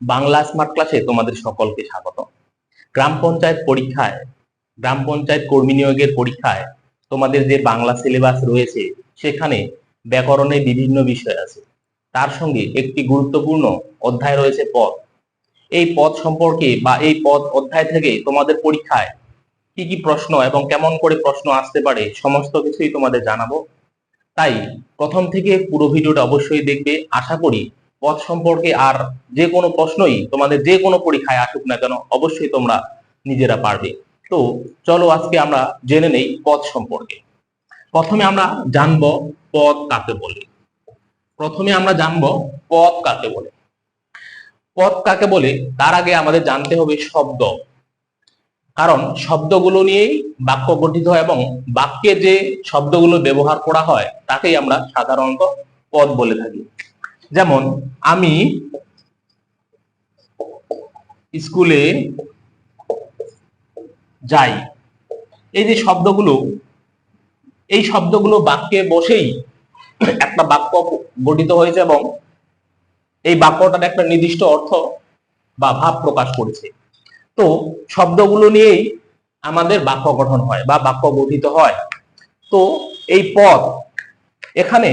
Bangla smart ক্লাসে তোমাদের সকলকে স্বাগত গ্রাম পঞ্চায়েত পরীক্ষায়, গ্রাম পঞ্চায়েত কর্মী নিয়োগের পরীক্ষায় তোমাদের যে বাংলা সিলেবাস রয়েছে, সেখানে ব্যাকরণে বিভিন্ন বিষয় আছে। তার সঙ্গে একটি গুরুত্বপূর্ণ অধ্যায় রয়েছে পদ। এই পদ সম্পর্কে বা এই পদ অধ্যায় থেকে তোমাদের পরীক্ষায় কি কি প্রশ্ন এবং কেমন করে প্রশ্ন আসতে পারে, সমস্ত কিছুই তোমাদের জানাব। তাই প্রথম থেকে পুরো ভিডিওটা অবশ্যই দেখবে। আশা করি পদ সম্পর্কে আর যে কোনো প্রশ্নই তোমাদের যে কোনো পরীক্ষায় আসুক না কেন, অবশ্যই তোমরা নিজেরা পারবে। তো চলো আজকে আমরা জেনে নেই পদ সম্পর্কে। প্রথমে আমরা জানব পদ কাকে বলে। প্রথমে আমরা জানব পদ কাকে বলে। পদ কাকে বলে? তার আগে আমাদের জানতে হবে শব্দ। কারণ শব্দগুলো নিয়েই বাক্য গঠিত হয় এবং বাক্যে যে শব্দগুলো ব্যবহার করা হয়, তাকেই আমরা সাধারণত পদ বলে থাকি। যেমন, আমি স্কুলে যাই, এই যে শব্দগুলো, এই শব্দগুলো বাক্যে বসেই একটা বাক্য গঠিত হয়েছে এবং এই বাক্যটার একটা নির্দিষ্ট অর্থ বা ভাব প্রকাশ করেছে। তো, শব্দগুলো নিয়েই আমাদের বাক্য গঠন হয় বা বাক্য গঠিত হয়। তো, এই পদ এখানে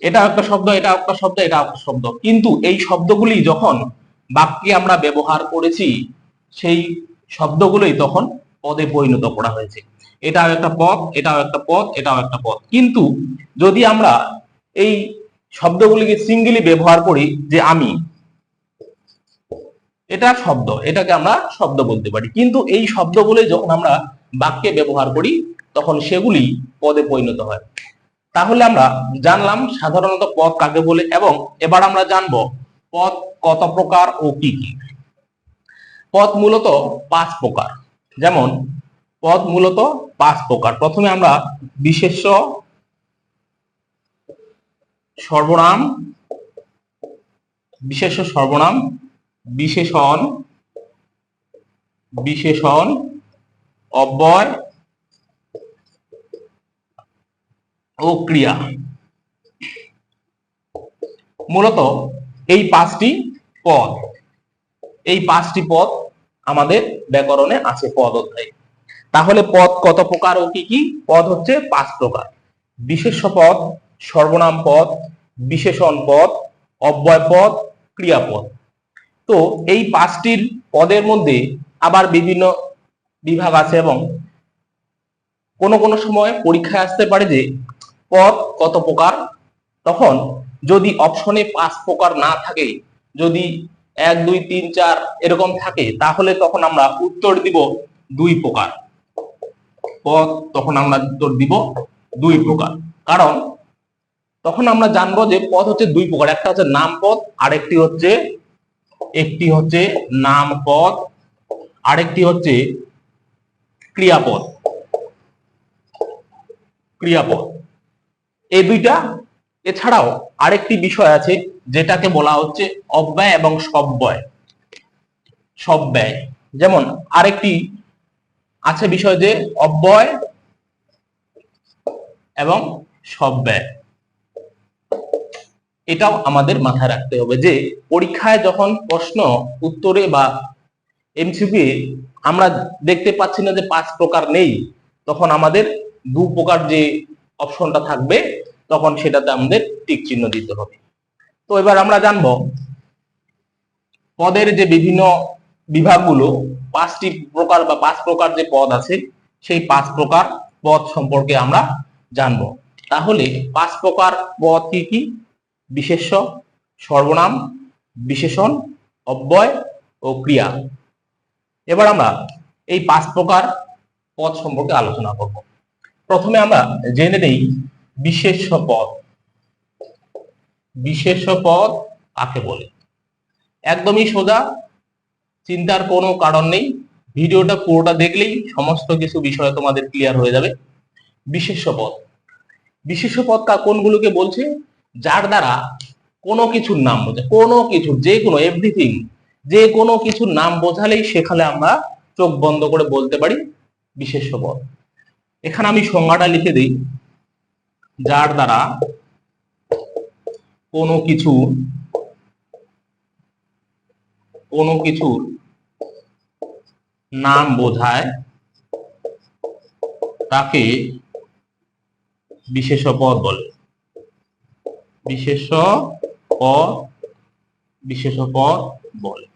এটা একটা শব্দ, এটা একটা শব্দ, এটা একটা শব্দ। কিন্তু এই শব্দগুলি যখন বাক্যে আমরা ব্যবহার করেছি, সেই শব্দগুলোই তখন পদে পরিণত করা হয়েছে। এটাও একটা পদ, এটাও একটা পদ, এটাও একটা পদ। কিন্তু যদি আমরা এই শব্দগুলিকে সিঙ্গেলি ব্যবহার করি, যে আমি, এটা শব্দ, এটাকে আমরা শব্দ বলতে পারি। কিন্তু এই শব্দগুলো যখন আমরা বাক্যে ব্যবহার করি, তখন সেগুলি পদে পরিণত হয়। তাহলে আমরা জানলাম সাধারণত পদ কাকে বলে এবং এবার আমরা জানব পদ কত প্রকার ও কি কি। পদ মূলত পাঁচ প্রকার। যেমন পদ মূলত পাঁচ প্রকার। প্রথমে আমরা বিশেষ সর্বনাম বিশেষ সর্বনাম, বিশেষণ বিশেষণ, অব্যয় ও ক্রিয়া। মূলত এই পাঁচটি পদ, এই পাঁচটি পদ আমাদের ব্যাকরণে আছে পদ অধ্যায়। তাহলে পদ কত প্রকার ও কি কি? পদ হচ্ছে পাঁচ প্রকার। বিশেষ পদ, সর্বনাম পদ, বিশেষণ পদ, অব্যয় পদ ক্রিয়াপদ তো এই পাঁচটির পদের মধ্যে আবার বিভিন্ন বিভাগ আছে এবং কোনো কোনো সময় পরীক্ষায় আসতে পারে যে পদ কত প্রকার? তখন যদি অপশনে পাঁচ প্রকার না থাকে, যদি এক, দুই, তিন, চার এরকম থাকে, তাহলে তখন আমরা উত্তর দিব দুই প্রকার। পদ তখন আমরা উত্তর দিব দুই প্রকার। কারণ তখন আমরা জানব যে পদ হচ্ছে দুই প্রকার, একটা হচ্ছে নাম পদ, আরেকটি হচ্ছে, একটি হচ্ছে নাম পদ, আরেকটি হচ্ছে ক্রিয়াপদ। ক্রিয়াপদ। এই দুইটা। এছাড়াও আরেকটি বিষয় আছে যেটাকে বলা হচ্ছে অব্যয় এবং সব্যয়। সব্যয়। যেমন আরেকটি আছে বিষয় যে অব্যয় এবং সব্যয়। এটাও আমাদের মাথায় রাখতে হবে যে পরীক্ষায় যখন প্রশ্ন, উত্তরে বা এমসিকিউ আমরা দেখতে পাচ্ছি না যে পাঁচ প্রকার নেই, তখন আমাদের দু প্রকার যে অপশনটা থাকবে, তখন সেটাতে আমাদের টিক চিহ্ন দিতে হবে। তো এবার আমরা জানব, পদের যে বিভিন্ন বিভাগগুলো, পাঁচটি প্রকার বা পাঁচ প্রকার যে পদ আছে, সেই পাঁচ প্রকার পদ সম্পর্কে আমরা জানব। তাহলে পাঁচ প্রকার পদ কি কি? বিশেষ্য, সর্বনাম, বিশেষণ, অব্যয় ও ক্রিয়া। এবার আমরা এই পাঁচ প্রকার পদ সম্পর্কে আলোচনা করব। প্রথমে আমরা জেনে নেই বিশেষ্য পদ বিশেষ্য পদ কাকে বলে? একদমই সোজা, চিন্তার কোনো কারণ নেই। ভিডিওটা পুরোটা দেখলেই সমস্ত কিছু বিষয় তোমাদের ক্লিয়ার হয়ে যাবে। বিশেষ্য পদ বিশেষ্য পদ কা কোনগুলোকে বলছে? যার দ্বারা কোনো কিছুর নাম বোঝে, কোনো কিছু যে কোনো এভরিথিং যে কোনো কিছুর নাম বোঝালেই সেখানে আমরা চোখ বন্ধ করে বলতে পারি বিশেষ্য পদ এখানে আমি সংজ্ঞাটা লিখে দিই, যার দ্বারা কোনো কিছু, কোনো কিছুর নাম বোঝায়, তাকে বিশেষ পদ বলে। বিশেষ পদ বিশেষ পদ বলে।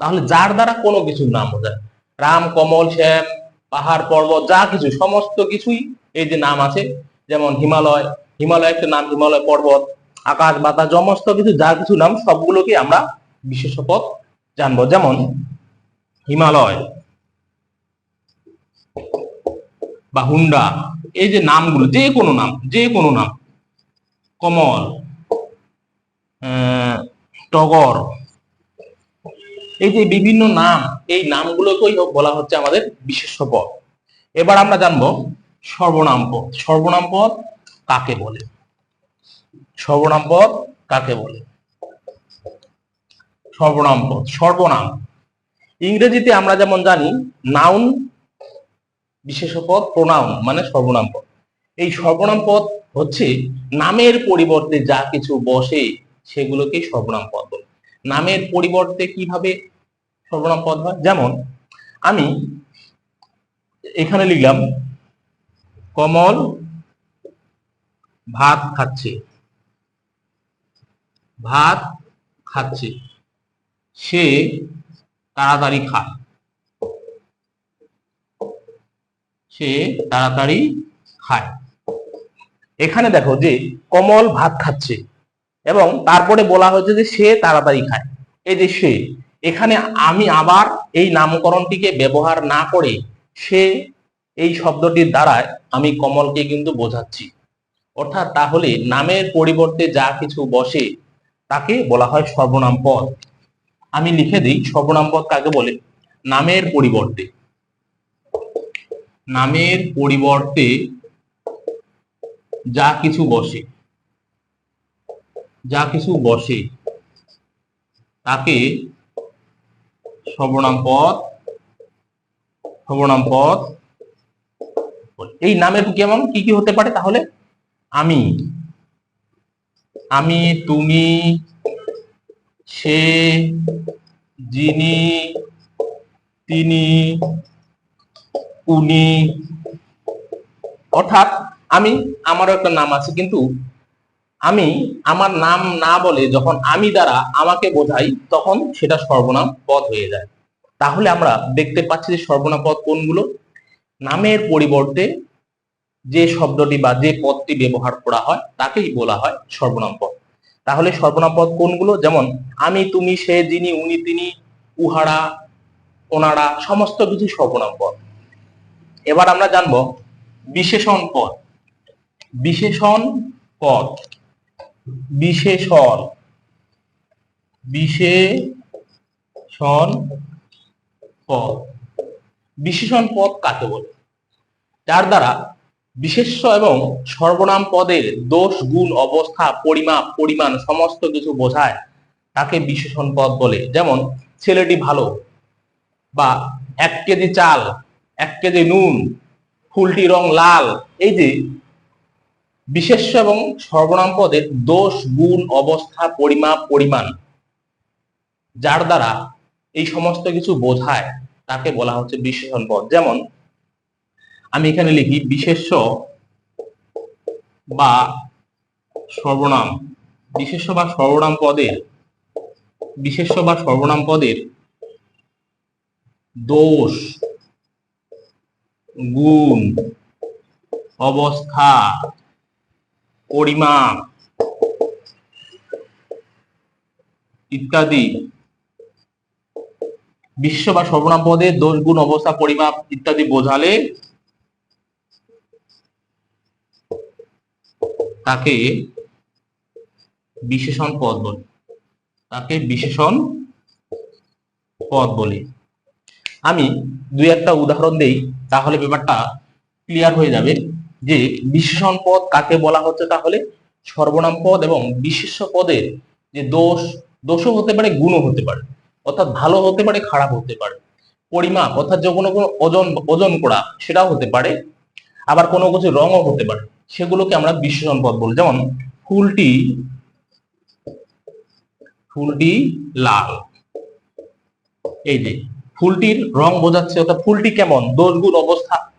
তাহলে যার দ্বারা কোনো কিছুর নাম বোঝায়? রাম, কমল, শ্যাম পাহাড় পর্বত, যা কিছু, সমস্ত কিছুই এই যে নাম আছে, যেমন হিমালয় হিমালয় একটা নাম, হিমালয় পর্বত, আকাশ, বাতাস, সমস্ত কিছু, যা কিছু নাম, সবগুলোকে আমরা বিশেষ পদ জানব। যেমন হিমালয় বা হুন্ডা, এই যে নামগুলো, যে কোনো নাম, যে কোনো নাম, কমল টগর এই যে বিভিন্ন নাম, এই নামগুলোকেই বলা হচ্ছে আমাদের বিশেষ্য পদ। এবার আমরা জানব সর্বনাম পদ। সর্বনাম পদ কাকে বলে? সর্বনাম পদ কাকে বলে? সর্বনাম পদ, সর্বনাম। ইংরেজিতে আমরা যেমন জানি, নাউন বিশেষ পদ, প্রোনাউন মানে সর্বনাম পদ। এই সর্বনাম পদ হচ্ছে নামের পরিবর্তে যা কিছু বসে সেগুলোকে সর্বনাম পদ বলে। নামের পরিবর্তে কীভাবে সর্বনাম পদ হয়? যেমন, আমি এখানে লিখলাম, কমল ভাত খাচ্ছে। ভাত খাচ্ছে। সে তাড়াতাড়ি খায়। সে তাড়াতাড়ি খায়। এখানে দেখো যে কমল ভাত খাচ্ছে। এবং তারপরে বলা হয়েছে যে সে তাড়াতাড়ি খায়। এই যে সে, এখানে আমি আবার এই নামকরণটিকে ব্যবহার না করে সে এই শব্দটির দ্বারায় আমি কমলকে কিন্তু বোঝাচ্ছি। অর্থাৎ তাহলে নামের পরিবর্তে যা কিছু বসে তাকে বলা হয় সর্বনাম পদ। আমি লিখে দিই, সর্বনাম পদ কাকে বলে? নামের পরিবর্তে। নামের পরিবর্তে যা কিছু বসে। যা কিছু বসে, তাকে সর্বনাম পদ সর্বনাম পদ এই নামের কেমন কি কি হতে পারে তাহলে? আমি আমি, তুমি, সে, যিনি, তিনি, উনি। অর্থাৎ আমি, আমারও একটা নাম আছে কিন্তু আমি আমার নাম না বলে যখন আমি দ্বারা আমাকে বোঝাই, তখন সেটা সর্বনাম পদ হয়ে যায়। তাহলে আমরা দেখতে পাচ্ছি যে সর্বনাম পদ কোনগুলো? নামের পরিবর্তে যে শব্দটি বা যে পদটি ব্যবহার করা হয়, তাকেই বলা হয় সর্বনাম পদ। তাহলে সর্বনাম পদ কোনগুলো? যেমন, আমি, তুমি, সে, যিনি, উনি, তিনি, উহারা, ওনারা, সমস্ত কিছু সর্বনাম পদ। এবার আমরা জানব, বিশেষণ পদ। বিশেষণ পদ বিশেষণ। বিশেষণ পদ। বিশেষণ পদ কাকে বলে? যার দ্বারা বিশেষ্য এবং সর্বনাম পদের দোষ, গুণ, অবস্থা, পরিমাপ, পরিমাণ সমস্ত কিছু বোঝায় তাকে বিশেষণ পদ বলে। যেমন ছেলেটি ভালো বা এক কেজি চাল, এক কেজি নুন, ফুলটি রং লাল, এই যে বিশেষ্য এবং সর্বনাম পদের দোষ, গুণ, অবস্থা, পরিমাপ, পরিমাণ, যার দ্বারা এই সমস্ত কিছু বোঝায়, তাকে বলা হচ্ছে বিশেষণ পদ। যেমন, আমি এখানে লিখি, বিশেষ্য বা সর্বনাম। বিশেষ্য বা সর্বনাম পদের, বিশেষ্য বা সর্বনাম পদের দোষ, গুণ, অবস্থা পরিমাপ ইত্যাদি। বিশ্ব বা সর্বনাম পদের দোষ গুণ অবস্থা, পরিমাপ ইত্যাদি বোঝালে তাকে বিশেষণ পদ বলে। তাকে বিশেষণ পদ বলে। আমি দুই একটা উদাহরণ দেই, তাহলে ব্যাপারটা ক্লিয়ার হয়ে যাবে। যে বিশেষণ পদ কাকে বলা হচ্ছে তাহলে? সর্বনাম পদ এবং বিশেষ্য পদের যে দোষ, দোষও হতে পারে, গুণও হতে পারে। অর্থাৎ ভালো হতে পারে, খারাপ হতে পারে। পরিমাপ অর্থাৎ যে কোনো কোনো ওজন ওজন করা, সেটাও হতে পারে। আবার কোনো কিছু রঙও হতে পারে। সেগুলোকে আমরা বিশেষণ পদ বলি। যেমন ফুলটি ফুলটি লাল। এই যে ফুলটির রং বোঝাচ্ছে, অর্থাৎ ফুলটি কেমন? দোষগুণ অবস্থা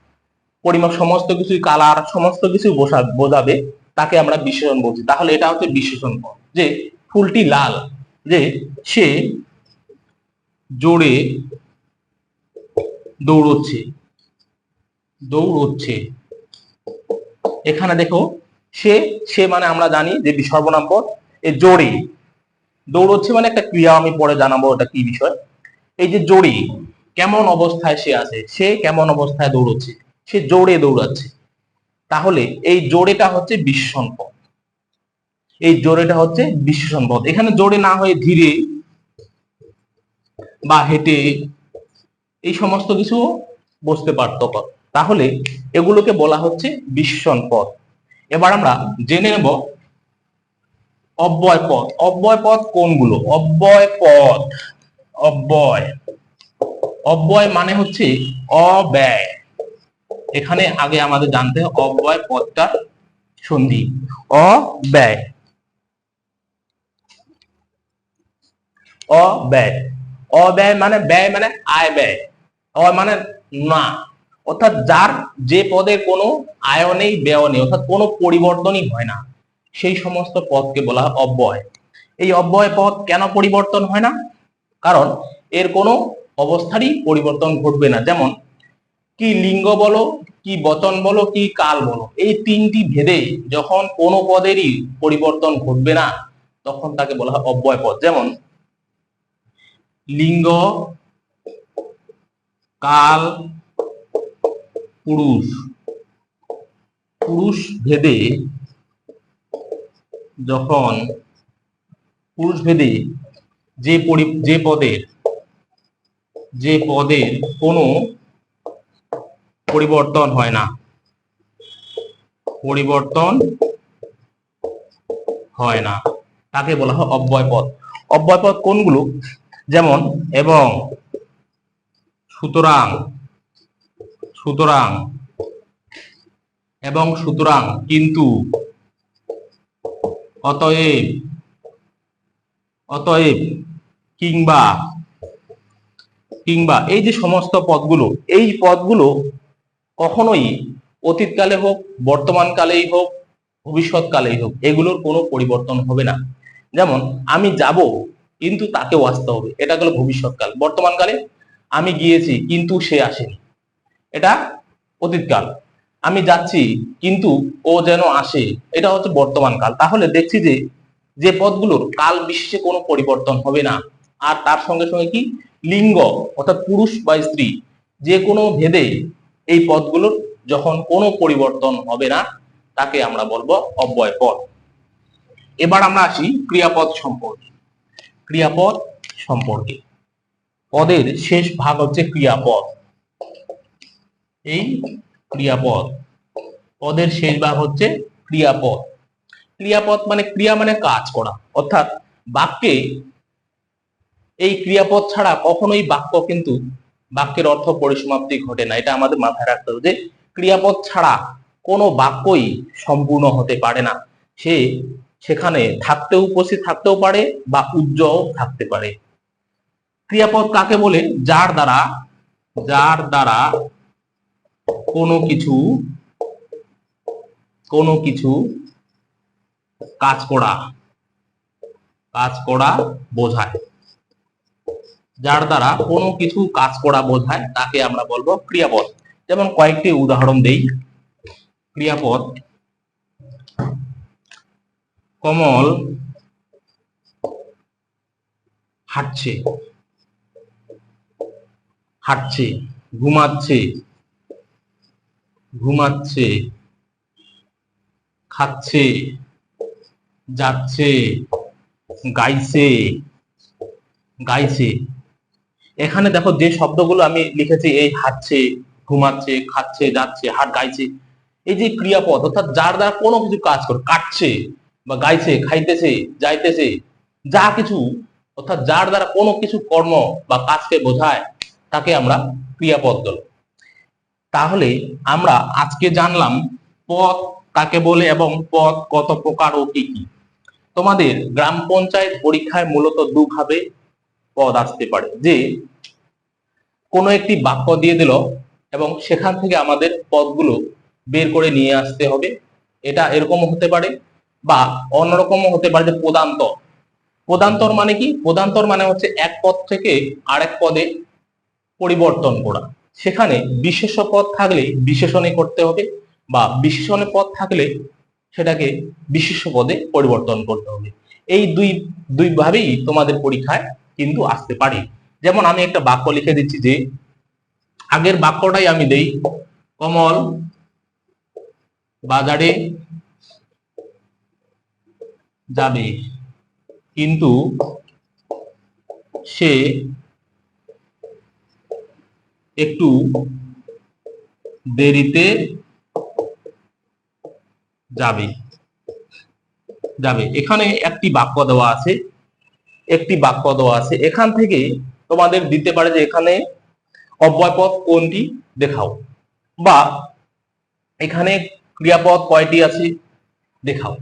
পরিমাপ সমস্ত কিছু কালার সমস্ত কিছু বোঝা- বোঝাবে, তাকে আমরা বিশেষণ বলছি। তাহলে এটা হচ্ছে বিশেষণ যে ফুলটি লাল, যে সে জোরে দৌড়চ্ছে দৌড়চ্ছে। এখানে দেখো, সে সে মানে আমরা জানি যে সর্বনাম পদ, এ জোরে। দৌড়চ্ছে মানে একটা ক্রিয়া, আমি পরে জানাব এটা কি বিষয়। এই যে জোরে, কেমন অবস্থায় সে আছে? সে কেমন অবস্থায় দৌড়চ্ছে? সে জোরে দৌড়াচ্ছে। তাহলে এই জোরেটা হচ্ছে বিশেষণ পথ। এই জোরেটা হচ্ছে বিশেষণ পদ এখানে জোরে না হয়ে ধীরে বা হেঁটে এই সমস্ত কিছু বসতে পারত তাহলে এগুলোকে বলা হচ্ছে বিশেষণ পথ। এবার আমরা জেনে নেব অব্যয় পথ। অব্যয় পথ কোনগুলো? অব্যয় পথ। অব্যয়। অব্যয় মানে হচ্ছে অব্যয়। এখানে আগে আমাদের জানতে হবে অব্যয় পদটা সন্ধি। অব্যয়। অব্যয়। অব্যয় মানে ব্যয় মানে আয় ব্যয়। অ মানে না। অর্থাৎ যার যে পদের কোনো আয় নেই, ব্যয় নেই, অর্থাৎ কোনো পরিবর্তনই হয় না। সেই সমস্ত পদকে বলা অব্যয়। এই অব্যয় পদ কেন পরিবর্তন হয় না? কারণ এর কোনো অবস্থারই পরিবর্তন ঘটবে না। যেমন কি লিঙ্গ বলো, কি বচন বলো, কি কাল বলো, এই তিনটি ভেদে যখন কোনো পদেরই পরিবর্তন ঘটবে না, তখন তাকে বলা হয় অব্যয় পদ। যেমন, লিঙ্গ, কাল, পুরুষ। পুরুষ ভেদে যখন, পুরুষ ভেদে যে যে পদের যে পদের কোনো পরিবর্তন হয় না। পরিবর্তন হয় না। তাকে বলা হয় অব্যয় পদ অব্যয় পদ কোনগুলো? যেমন, এবং সুতরাং সুতরাং, এবং সুতরাং, কিন্তু, অতএব অতএব, কিংবা কিংবা, এই যে সমস্ত পদগুলো এই পদগুলো কখনোই অতীতকালে হোক বর্তমান কালেই হোক, ভবিষ্যৎকালেই হোক, এগুলোর কোনো পরিবর্তন হবে না। যেমন, আমি যাব, কিন্তু তাকেও আসতে হবে। এটা হলো ভবিষ্যৎকাল। বর্তমানকালে আমি গিয়েছি, কিন্তু সে আসেনি। এটা অতীতকাল। আমি যাচ্ছি, কিন্তু ও যেন আসে, এটা হচ্ছে বর্তমান কাল তাহলে দেখছি যে যে পদগুলোর কাল বিশেষে কোনো পরিবর্তন হবে না। আর তার সঙ্গে সঙ্গে কি? লিঙ্গ, অর্থাৎ পুরুষ বা স্ত্রী, যে কোনো ভেদে এই পদগুলোর যখন কোনো পরিবর্তন হবে না, তাকে আমরা বলব অব্যয় পদ। এবার আমরা আসি ক্রিয়াপদ সম্পর্কে। ক্রিয়াপদ সম্পর্কে। পদের শেষ ভাগ হচ্ছে ক্রিয়াপদ। এই ক্রিয়াপদ, পদের শেষ ভাগ হচ্ছে ক্রিয়াপদ। ক্রিয়াপদ মানে ক্রিয়া মানে কাজ করা। অর্থাৎ বাক্যে এই ক্রিয়াপদ ছাড়া কখনোই বাক্য কিন্তু বাক্যের অর্থ পরিসমাপ্তি ঘটে না। এটা আমাদের মাথায় রাখতে হবে যে ক্রিয়াপদ ছাড়া কোনো বাক্যই সম্পূর্ণ হতে পারে না। সে সেখানে থাকতেও উপস্থিত থাকতেও পারে বা উজ্জ্বল থাকতে পারে। ক্রিয়াপদ কাকে বলে? যার দ্বারা যার দ্বারা কোনো কিছু কোনো কিছু কাজ করা কাজ করা বোঝায়। যার দ্বারা কোনো কিছু কাজ করা বোঝায়, তাকে আমরা বলব ক্রিয়াপদ। যেমন কয়েকটি উদাহরণ দেই। ক্রিয়াপদ, কমল হাঁটছে হাঁটছে, ঘুমাচ্ছে ঘুমাচ্ছে, খাচ্ছে, যাচ্ছে, গাইছে গাইছে। এখানে দেখো যে শব্দগুলো আমি লিখেছি, এই হাঁটছে, ঘুমাচ্ছে, খাচ্ছে, যাচ্ছে, হাট গাইছে, এই যে ক্রিয়াপদ, অর্থাৎ যার দ্বারা কোনো কিছু কাজ করে, কাটছে বা গাইছে, খাইতেছে, যাইতেছে, যা কিছু, অর্থাৎ যার দ্বারা কোনো কিছু কর্ম বা কাজকে বোঝায়, তাকে আমরা ক্রিয়াপদ বলি। তাহলে আমরা আজকে জানলাম পথ কাকে বলে এবং পথ কত প্রকার ও কি কি। তোমাদের গ্রাম পঞ্চায়েত পরীক্ষায় মূলত দুভাবে পদ আসতে পারে। যে কোনো একটি বাক্য দিয়ে দিল এবং সেখান থেকে আমাদের পদগুলো বের করে নিয়ে আসতে হবে। এটা এরকম হতে পারে বা অন্যরকমও হতে পারে যে পদান্তর পদান্তর মানে কি? পদান্তর মানে হচ্ছে এক পদ থেকে আরেক পদে পরিবর্তন করা। সেখানে বিশেষ পদ থাকলে বিশেষণে করতে হবে বা বিশেষণে পদ থাকলে সেটাকে বিশেষ পদে পরিবর্তন করতে হবে। এই দুই দুই ভাবেই তোমাদের পরীক্ষায় কিন্তু আসতে পারে। যেমন আমি একটা বাক্য লিখে দিচ্ছি যে, আগের বাক্যটাই আমি দেই, কমল বাজারে যাবে, কিন্তু সে একটু দেরিতে যাবে যাবে। এখানে একটি বাক্য দেওয়া আছে একটি বাক্য দেওয়া আছে, এখান থেকে তোমাদের দিতে পারে যে এখানে অব্যয়পদ কোনটি দেখাও। বা এখানে ক্রিয়াপদ কয়টি আছে দেখাও।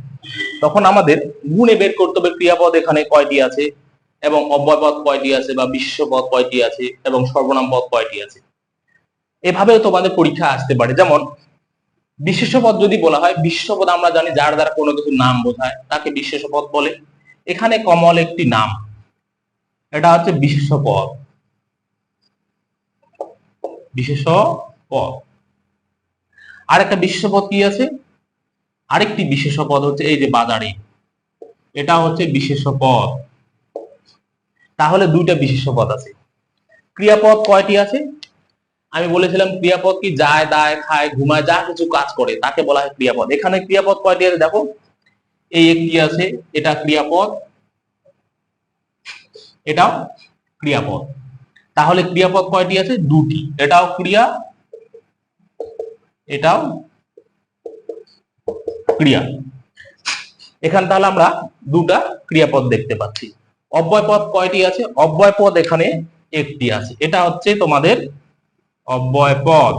তখন আমাদের গুণে বের করতে হবে ক্রিয়াপদ এখানে কয়টি আছে এবং অব্যয়পদ কয়টি আছে বা বিশ্বপদ কয়টি আছে এবং সর্বনাম পদ কয়টি আছে। এভাবেও তোমাদের পরীক্ষা আসতে পারে। যেমন বিশেষ পদ যদি বলা হয়, বিশ্বপদ আমরা জানি যার দ্বারা কোনো কিছু নাম বোঝায়, তাকে বিশেষ পদ বলে। এখানে কমল একটি নাম। এটা হচ্ছে বিশেষ পদ বিশেষ পদ আর একটা বিশেষ পদ কি আছে? আরেকটি বিশেষ পদ হচ্ছে এই যে বাজারে। এটা হচ্ছে বিশেষ পদ তাহলে দুইটা বিশেষ পদ আছে। ক্রিয়াপদ কয়টি আছে? আমি বলেছিলাম ক্রিয়াপদ কি যায়, দায়, খায়, ঘুমায়, যা কিছু কাজ করে, তাকে বলা হয় ক্রিয়াপদ। এখানে ক্রিয়াপদ কয়টি আছে দেখো? এই একটি আছে, এটা ক্রিয়াপদ। এটাও ক্রিয়াপদ। তাহলে ক্রিয়াপদ কয়টি আছে? দুটি। এটাও ক্রিয়া এটাও ক্রিয়া। এখানে তাহলে আমরা দুটা ক্রিয়াপদ দেখতে পাচ্ছি। অব্যয় পদ কয়টি আছে? অব্যয় পদ এখানে একটি আছে। এটা হচ্ছে তোমাদের অব্যয় পদ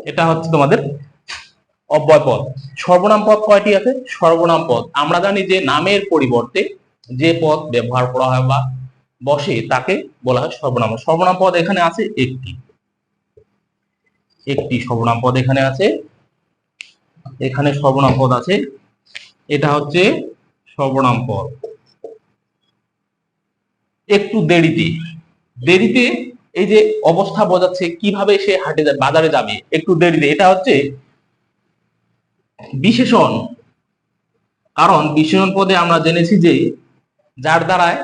এটা হচ্ছে তোমাদের অব্যয় পদ সর্বনাম পদ কয়টি আছে? সর্বনাম পদ আমরা জানি যে নামের পরিবর্তে যে পদ ব্যবহার করা হয় বা বসে তাকে বলা হয় সর্বনাম সর্বনাম পদ এখানে আছে একটি। একটি সর্বনাম পদ এখানে আছে। এখানে সর্বনাম পদ আছে। এটা হচ্ছে সর্বনাম পদ একটু দেরিতে। দেরিতে এই যে অবস্থা বোঝাচ্ছে কীভাবে সে হাটে বাজারে যাবে, একটু দেরিতে। এটা হচ্ছে বিশেষণ। কারণ বিশেষণ পদে আমরা জেনেছি যে যার দ্বারায়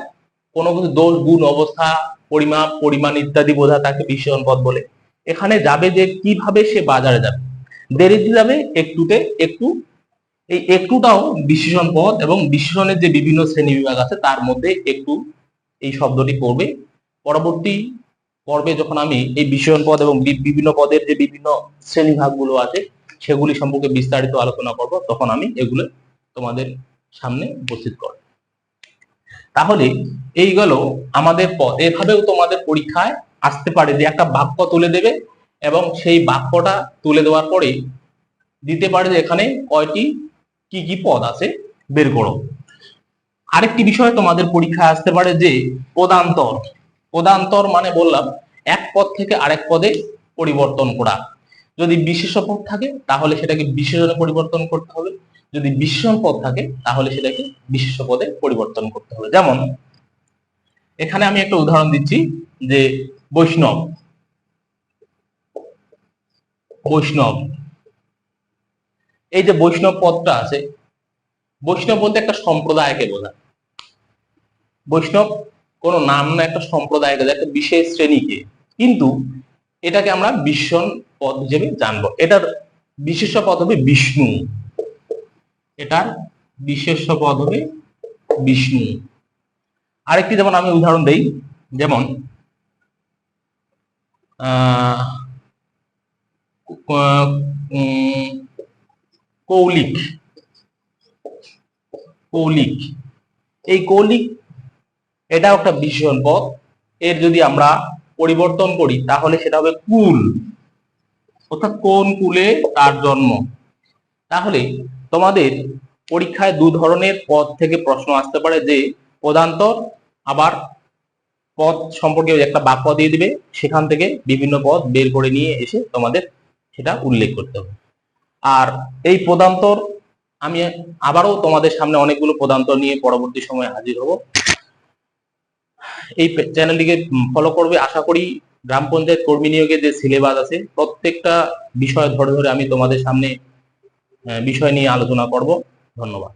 কোনো কিছু দোষ, গুণ, অবস্থা, পরিমাপ, পরিমাণ ইত্যাদি বোঝা তাকে বিশেষণ পদ বলে। এখানে যাবে যে কীভাবে সে বাজারে যাবে। দেরিতে যাবে একটুতে একটু। এই একটুটাও বিশেষণ পদ এবং বিশেষণের যে বিভিন্ন শ্রেণি বিভাগ আছে তার মধ্যে একটু এই শব্দটি পড়বে। পরবর্তী পর্বে যখন আমি এই বিশেষণ পদ এবং বিভিন্ন পদের যে বিভিন্ন শ্রেণীভাগগুলো আছে সেগুলি সম্পর্কে বিস্তারিত আলোচনা করব, তখন আমি এগুলো তোমাদের সামনে উপস্থিত করব। তাহলে এই গেল আমাদের পথ। এভাবেও তোমাদের পরীক্ষায় আসতে পারে যে একটা বাক্য তুলে দেবে এবং সেই বাক্যটা তুলে দেওয়ার পরে দিতে পারে যে এখানে কয়টি, কি কি পদ আছে বের করো। আরেকটি বিষয় তোমাদের পরীক্ষায় আসতে পারে যে পদান্তর। পদান্তর মানে বললাম, এক পদ থেকে আরেক পদে পরিবর্তন করা। যদি বিশেষ পদ থাকে, তাহলে সেটাকে বিশেষণে পরিবর্তন করতে হবে। যদি বিশেষণ পদ থাকে, তাহলে সেটাকে বিশেষ পদে পরিবর্তন করতে হবে। যেমন, এখানে আমি একটা উদাহরণ দিচ্ছি যে বৈষ্ণব। বৈষ্ণব। এই যে বৈষ্ণব পদটা আছে, বৈষ্ণব বলতে একটা সম্প্রদায়কে বোঝায়। বৈষ্ণব কোন নাম না একটা সম্প্রদায়কে একটা বিশেষ শ্রেণীকে। কিন্তু এটাকে আমরা বিশ্বন পদ হিসেবে জানব। এটার বিশেষ পদ হবে বিষ্ণু। এটার বিশেষ পদ হবে বিষ্ণু। আরেকটি যেমন আমি উদাহরণ দেই, যেমন কৌলিক। কৌলিক। এই কৌলিক, এটাও একটা বিশেষণ পদ। এর যদি আমরা পরিবর্তন করি, তাহলে সেটা হবে কুল। অর্থাৎ কোন কুলে তার জন্ম? তাহলে তোমাদের পরীক্ষায় দু ধরনের পদ থেকে প্রশ্ন আসতে পারে, যে পদান্তর আবার পদ সম্পর্কে একটা বাক্য দিয়ে দিবে, সেখান থেকে বিভিন্ন পদ বের করে নিয়ে এসে তোমাদের সেটা উল্লেখ করতে হবে। আর এই পদান্তর, আমি আবারও তোমাদের সামনে অনেকগুলো পদান্তর নিয়ে পরবর্তী সময়ে হাজির হব। এই চ্যানেলটিকে ফলো করবে। আশা করি গ্রাম পঞ্চায়েত কর্মী নিয়োগের যে সিলেবাস আছে, প্রত্যেকটা বিষয় ধরে ধরে আমি তোমাদের সামনে বিষয় নিয়ে আলোচনা করব। ধন্যবাদ।